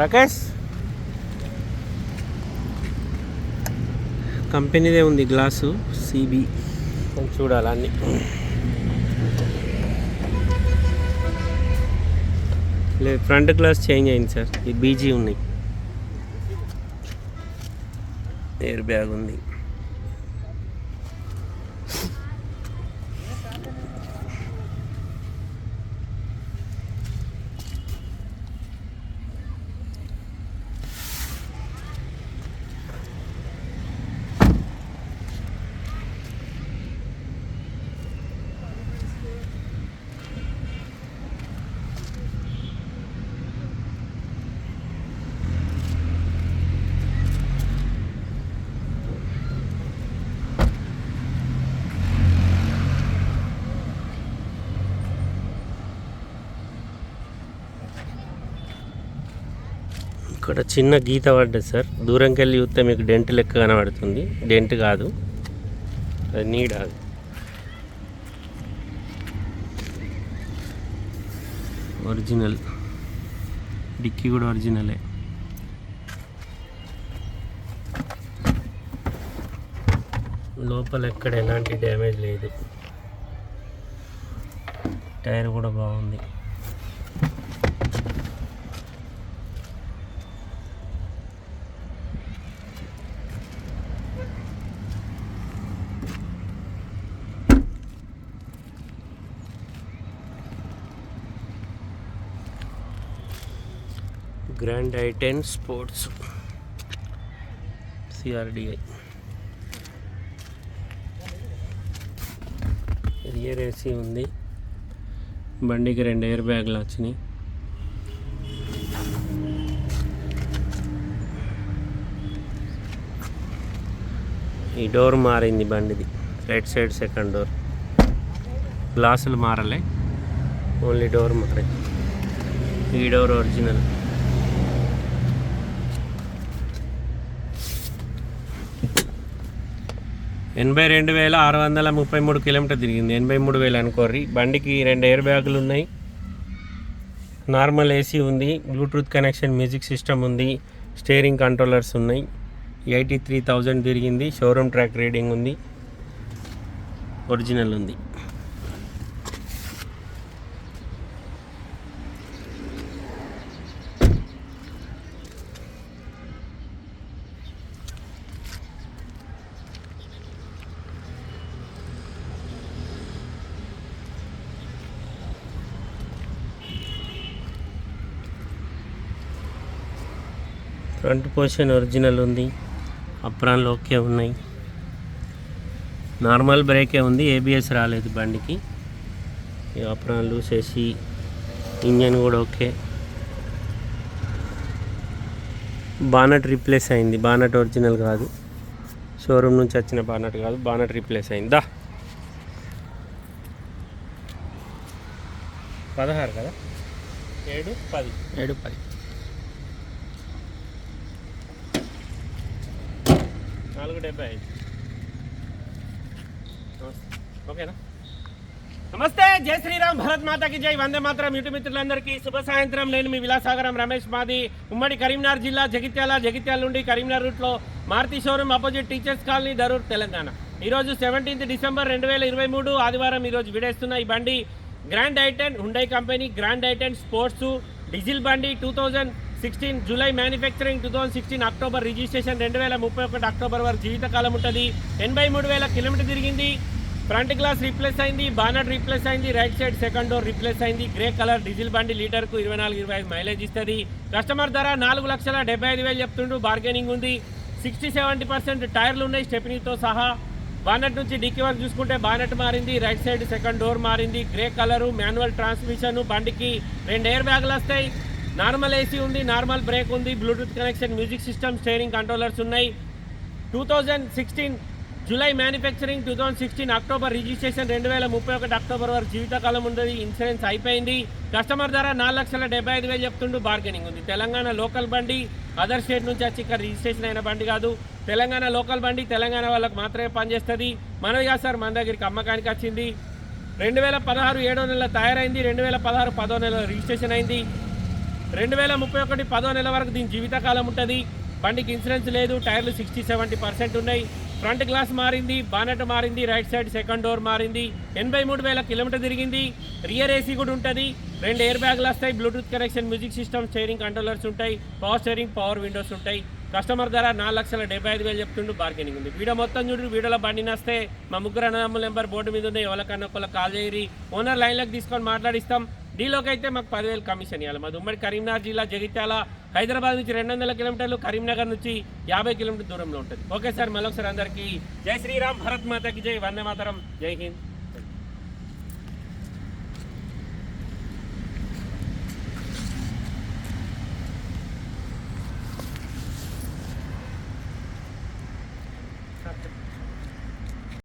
రాకేష్ కంపెనీదే ఉంది glass CB చూడాలి అన్ని? లేదు ఫ్రంట్ గ్లాస్ చేంజ్ అయింది సార్. ఈ బీజీ ఉన్నాయి. ఎయిర్ బ్యాగ్ ఉంది. ఇక్కడ చిన్న గీత పడ్డది సార్. దూరంకి వెళ్ళి చూస్తే మీకు డెంట్ లెక్క కనబడుతుంది. డెంట్ కాదు. అది నీడ అది. ఒరిజినల్. డిక్కీ కూడా ఒరిజినలే. లోపల ఎక్కడ ఎలాంటి డ్యామేజ్ లేదు. టైర్ కూడా బాగుంది. Grand i ten sports CRDI rear AC ఉంది. బండికి రెండు ఎయిర్ బ్యాగ్లు వచ్చినాయి. ఈ డోర్ మారింది బండిది. రైట్ సైడ్ సెకండ్ డోర్ గ్లాసులు మారలే. ఓన్లీ డోర్ మారింది ఈ డోర్ ఒరిజినల్ ఎనభై రెండు వేల ఆరు వందల ముప్పై మూడు కిలోమీటర్ తిరిగింది. ఎనభై మూడు వేలు అనుకోర్రి. బండికి రెండు ఎయిర్ బ్యాగులు ఉన్నాయి. నార్మల్ ఏసీ ఉంది. బ్లూటూత్ కనెక్షన్ మ్యూజిక్ సిస్టమ్ ఉంది. స్టీరింగ్ కంట్రోలర్స్ ఉన్నాయి. ఎయిటీ త్రీ థౌజండ్ తిరిగింది. షోరూమ్ ట్రాక్ రీడింగ్ ఉంది. ఒరిజినల్ ఉంది. ఫ్రంట్ పోర్షన్ ఒరిజినల్ ఉంది. అప్రాన్లు ఓకే ఉన్నాయి. నార్మల్ బ్రేకే ఉంది. ఏబిఎస్ రాలేదు బండికి. ఈ అప్రాన్లు చేసి ఇంజన్ కూడా ఓకే. బానట్ రీప్లేస్ అయింది. బానట్ ఒరిజినల్ కాదు. షోరూమ్ నుంచి వచ్చిన బానట్ కాదు. బానట్ రీప్లేస్ అయిందా. పదహారు కదా? ఏడు పది. ఏడు పది. నాలుగు డెబ్బై ఐదు. ఓకేనా? నమస్తే జై శ్రీరామ్ భరత్ మాతాకి జై. వందే మాత్రం ఇటు మిత్రులందరికీ శుభ సాయంత్రం. నేను మీ విలాసాగరం రమేష్ మాది. ఉమ్మడి కరీంనగర్ జిల్లా జగిత్యాల జగిత్యాల నుండి కరీంనగర్ రూట్లో Maruti showroom opposite teachers colony Darur Telangana. ఈరోజు సెవెంటీన్త్ డిసెంబర్ రెండు వేల ఇరవై మూడు ఆదివారం ఈరోజు విడేస్తున్న ఈ బండి grand i ten Hyundai company grand i ten sports diesel బండి two thousand sixteen July manufacturing two thousand sixteen October registration రెండు వేల ముప్పై ఒకటి అక్టోబర్ వరకు జీవితకాలం ఉంటుంది ఎనభై మూడు వేల కిలోమీటర్ తిరిగింది. ఫ్రంట్ గ్లాస్ రీప్లేస్ అయింది బానర్ రీప్లేస్ అయింది right side second door replace అయింది. గ్రే కలర్ డీజిల్ బండి లీటర్కు ఇరవై నాలుగు ఇరవై ఐదు మైలేజ్ ఇస్తుంది. కస్టమర్ ధర నాలుగు లక్షల డెబ్బై ఐదు వేలు చెప్తుండు బార్గెనింగ్ ఉంది. సిక్స్టీ సెవెంటీ పర్సెంట్ టైర్లు ఉన్నాయి స్టెప్నీతో సహా. బానెట్ నుంచి డిక్కీ వరకు చూసుకుంటే బానెట్ మారింది రైట్ సైడ్ సెకండ్ డోర్ మారింది. గ్రే కలరు మాన్యువల్ ట్రాన్స్మిషన్ బండికి రెండు ఎయిర్ బ్యాగులు వస్తాయి. నార్మల్ ఏసీ ఉంది నార్మల్ బ్రేక్ ఉంది Bluetooth connection music system steering controllers ఉన్నాయి. Two thousand sixteen July manufacturing two thousand sixteen October registration రెండు వేల ముప్పై ఒకటి అక్టోబర్ వరకు జీవితకాలం ఉండదు ఇన్సూరెన్స్ అయిపోయింది. కస్టమర్ ధర నాలుగు లక్షల డెబ్బై ఐదు వేలు చెప్తుండు బార్గెనింగ్ ఉంది. తెలంగాణ లోకల్ బండి అదర్ స్టేట్ నుంచి వచ్చి ఇక్కడ రిజిస్ట్రేషన్ అయిన బండి కాదు. తెలంగాణ లోకల్ బండి తెలంగాణ వాళ్ళకి మాత్రమే పనిచేస్తుంది. మనది కాదు సార్ మన దగ్గరికి అమ్మకానికి వచ్చింది. రెండు వేల పదహారు ఏడో నెల తయారైంది రెండు వేల పదహారు పదో నెల రిజిస్ట్రేషన్ అయింది. రెండు వేల ముప్పై ఒకటి పదో నెల వరకు దీని జీవితకాలం ఉంటుంది. బండికి ఇన్సూరెన్స్ లేదు టైర్లు సిక్స్టీ సెవెంటీ పర్సెంట్ ఉన్నాయి. ఫ్రంట్ గ్లాస్ మారింది బానెట్ మారింది రైట్ సైడ్ సెకండ్ డోర్ మారింది. ఎనభై మూడు వేల కిలోమీటర్ తిరిగింది. రియర్ ఏసీ కూడా ఉంటుంది. రెండు ఎయిర్ బ్యాగ్లు వస్తాయి. Bluetooth connection music system steering controllers ఉంటాయి. పవర్ స్టైరింగ్ పవర్ విండోస్ ఉంటాయి. కస్టమర్ ధర నాలుగు లక్షల డెబ్బై ఐదు వేలు చెప్తుండు బార్గెనింగ్ ఉంది. వీడియో మొత్తం చూడు వీడియోలో బండి నస్తే. మా ముగ్గురు అన్నదమ్ముల నెంబర్ బోర్డు మీద ఉంది. ఎవరికన్నా ఒకళ్ళకి కాల్ చేయరి. ఓనర్ లైన్లోకి తీసుకొని మాట్లాడిస్తాం. డీలోకి అయితే మాకు పదివేలు కమిషన్ ఇవ్వాలి. మాది ఉమ్మడి కరీంనగర్ జిల్లా జగిత్యాల. హైదరాబాద్ నుంచి రెండు వందల కిలోమీటర్లు కరీంనగర్ నుంచి యాభై కిలోమీటర్ దూరంలో ఉంటుంది. ఓకే సార్ మరొకసారి అందరికీ జై శ్రీరామ్ భరత్ మాతకి జై వందే మాతరం జై హింద్.